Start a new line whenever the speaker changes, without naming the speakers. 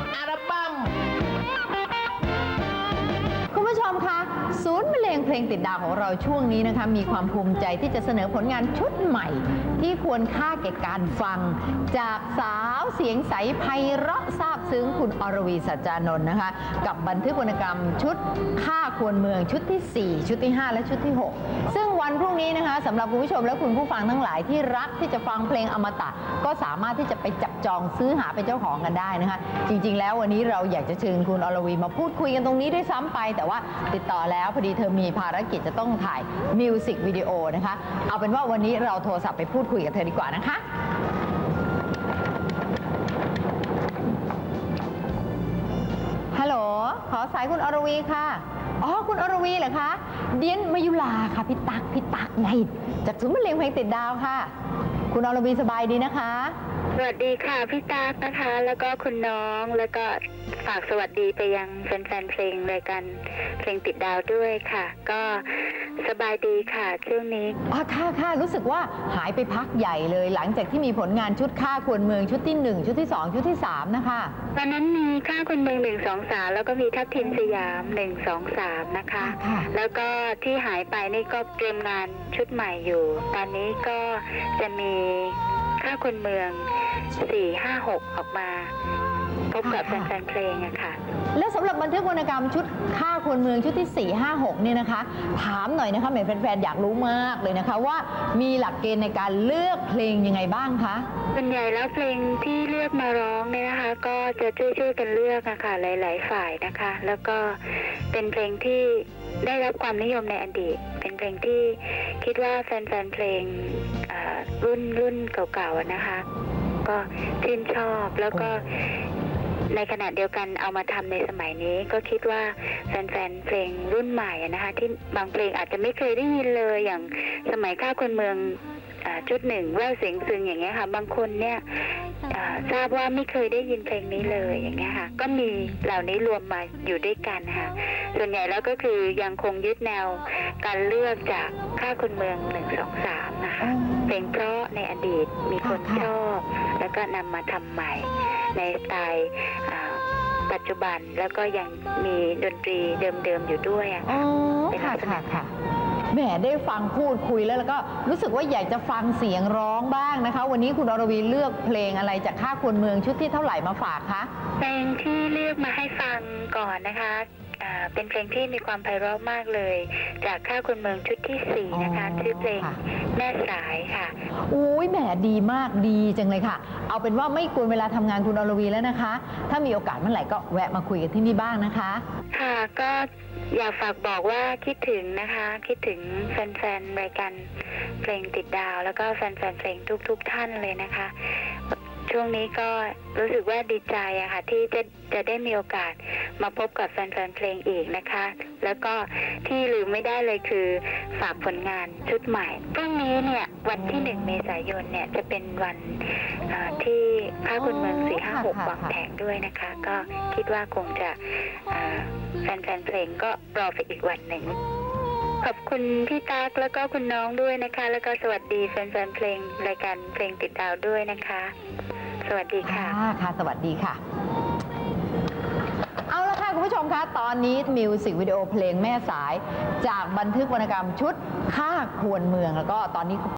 Out of bum. พลงติดดาวของเราช่วงนี้นะคะมีความภูมิใจที่จะเสนอผลงานชุดใหม่ ที่ควรค่าแก่การฟัง จากสาวเสียงใสไพเราะซาบซึ้งคุณอรวีสัจจานนท์นะคะ กับบันทึกวรรณกรรมชุดค่าควรเมืองชุดที่ 4 ชุดที่ 5 และชุดที่ 6 ซึ่งวันพรุ่งนี้นะคะสำหรับคุณผู้ชมและคุณผู้ฟังทั้งหลายที่รักที่จะฟังเพลงอมตะ ก็สามารถที่จะไปจับจองซื้อหาเป็นเจ้าของกันได้นะคะจริง ๆ แล้ววันนี้เราอยากจะเชิญคุณอรวีมาพูดคุยกันตรงนี้ด้วยซ้ำไป แต่ว่าติดต่อแล้วพอดีเธอมีภารกิจจะต้องถ่ายมิวสิกวิดีโอนะคะ เอาเป็นว่าวันนี้เราโทรศัพท์ไปพูดคุยกับเธอดีกว่านะคะ ฮัลโหล ขอสายคุณอรวีค่ะ อ๋อ คุณอรวีเหรอคะ เดียนมายุลาค่ะ พี่ตัก พี่ตักไง จากศูนย์บรรเลงเพลงติดดาวค่ะ คุณอรวีสบายดีนะคะ
สวัสดีค่ะพี่ตากนะคะ แล้วก็คุณน้องแล้วก็ฝากสวัสดีไปยังแฟนๆเพลงรายการเพลงติดดาวด้วยค่ะ ก็สบายดีค่ะช่วงนี้
อ๋อค่ะค่ะรู้สึกว่าหายไปพักใหญ่เลย หลังจากที่มีผลงานชุดค่าควรเมืองชุดที่ 1 ชุดที่ 2 ชุดที่ 3 นะคะ
ตอนนั้นมีค่าคนเมืองหนึ่งสองสามแล้วก็มีทัพทิมสยามหนึ่งสองสามนะคะ
ค่ะ
แล้วก็ที่หายไปนี่ก็เตรียมงานชุดใหม่อยู่ ตอนนี้ก็จะมี ค่าคนเมืองสี่ห้าหกออกมา พบกับแฟนๆเพลงอะค่ะ
แล้วสำหรับบันทึกวรรณกรรมชุดค่าควรเมืองชุดที่ 4 5 6 เนี่ยนะคะ ถามหน่อยนะคะเหมือนแฟนๆอยากรู้มากเลยนะคะ ว่ามีหลักเกณฑ์ในการเลือกเพลงยังไงบ้างคะ
ส่วนใหญ่แล้วเพลงที่เลือกมาร้องเนี่ยนะคะ ก็จะช่วยๆกันเลือกอะค่ะหลาย ๆ ฝ่ายนะคะ แล้วก็เป็นเพลงที่ ได้รับความนิยมในอดีต เป็นเพลงที่คิดว่าแฟนๆเพลงรุ่นรุ่นเก่าๆนะคะ ก็ชื่นชอบแล้วก็ในขณะเดียวกันเอามาทำในสมัยนี้ก็คิดว่าแฟนๆเพลงรุ่นใหม่นะคะ ที่บางเพลงอาจจะไม่เคยได้ยินเลยอย่างสมัยข้าคนเมือง ชุดหนึ่งแววเสียงซึงอย่างเงี้ยค่ะ บางคนเนี่ยทราบว่าไม่เคยได้ยินเพลงนี้เลยอย่างเงี้ยค่ะ ก็มีเหล่านี้รวมมาอยู่ด้วยกันค่ะ ส่วนใหญ่แล้วก็คือยังคงยึดแนวการเลือกจากค่าคนเมืองหนึ่งสองสามนะคะ เพลงเพราะในอดีตมีคนชอบ แล้วก็นำมาทำใหม่ในสไตล์ปัจจุบันแล้วก็ยังมีดนตรีเดิมๆอยู่ด้วยอะ
อ๋อค่ะค่ะค่ะ แหมได้ฟังพูดคุยแล้วแล้วก็รู้สึกว่าอยากจะฟังเสียงร้องบ้างนะคะ วันนี้คุณอรวีเลือกเพลงอะไรจากค่าควรเมืองชุดที่เท่าไหร่มาฝากคะ
เพลงที่เลือกมาให้ฟังก่อนนะคะ เป็นเพลงที่มีความไพเราะมากเลย จากข้าคุณเมืองชุดที่สี่นะคะ
อ๋อ
ชื่อเพลง
ค่ะ
แม่สายค่ะ
อุ้ยแหมดีมากดีจังเลยค่ะ เอาเป็นว่าไม่กวนเวลาทำงานคุณอรวีแล้วนะคะ ถ้ามีโอกาสเมื่อไหร่ก็แวะมาคุยกันที่นี่บ้างนะคะ
ค่ะก็อยากฝากบอกว่าคิดถึงนะคะ คิดถึงแฟนๆรายการเพลงติดดาว แล้วก็แฟนๆเพลงทุกๆทท่านเลยนะคะ ช่วงนี้ก็รู้สึกว่าดีใจอะค่ะ ที่จะจะได้มีโอกาสมาพบกับแฟนๆเพลงอีกนะคะ แล้วก็ที่ลืมไม่ได้เลยคือฝากผลงานชุดใหม่พรุ่งนี้เนี่ยวันที่หนึ่งเมษายนเนี่ยจะเป็นวันที่พระคุณเมืองสี่ห้าหก
ค่ะ
วางแผงด้วยนะคะ ก็คิดว่าคงจะแฟนๆเพลงก็รอไปอีกวันหนึ่งขอบคุณพี่ตั๊กแล้วก็คุณน้องด้วยนะคะ แล้วก็สวัสดีแฟนๆเพลงรายการเพลงติดดาวด้วยนะคะ สวัสดีค่ะ
ค่ะค่ะ สวัสดีค่ะ เอาละค่ะคุณผู้ชมคะ ตอนนี้มิวสิกวิดีโอเพลงแม่สาย จากบันทึกวรรณกรรมชุดค่าควรเมืองแล้วก็ตอนนี้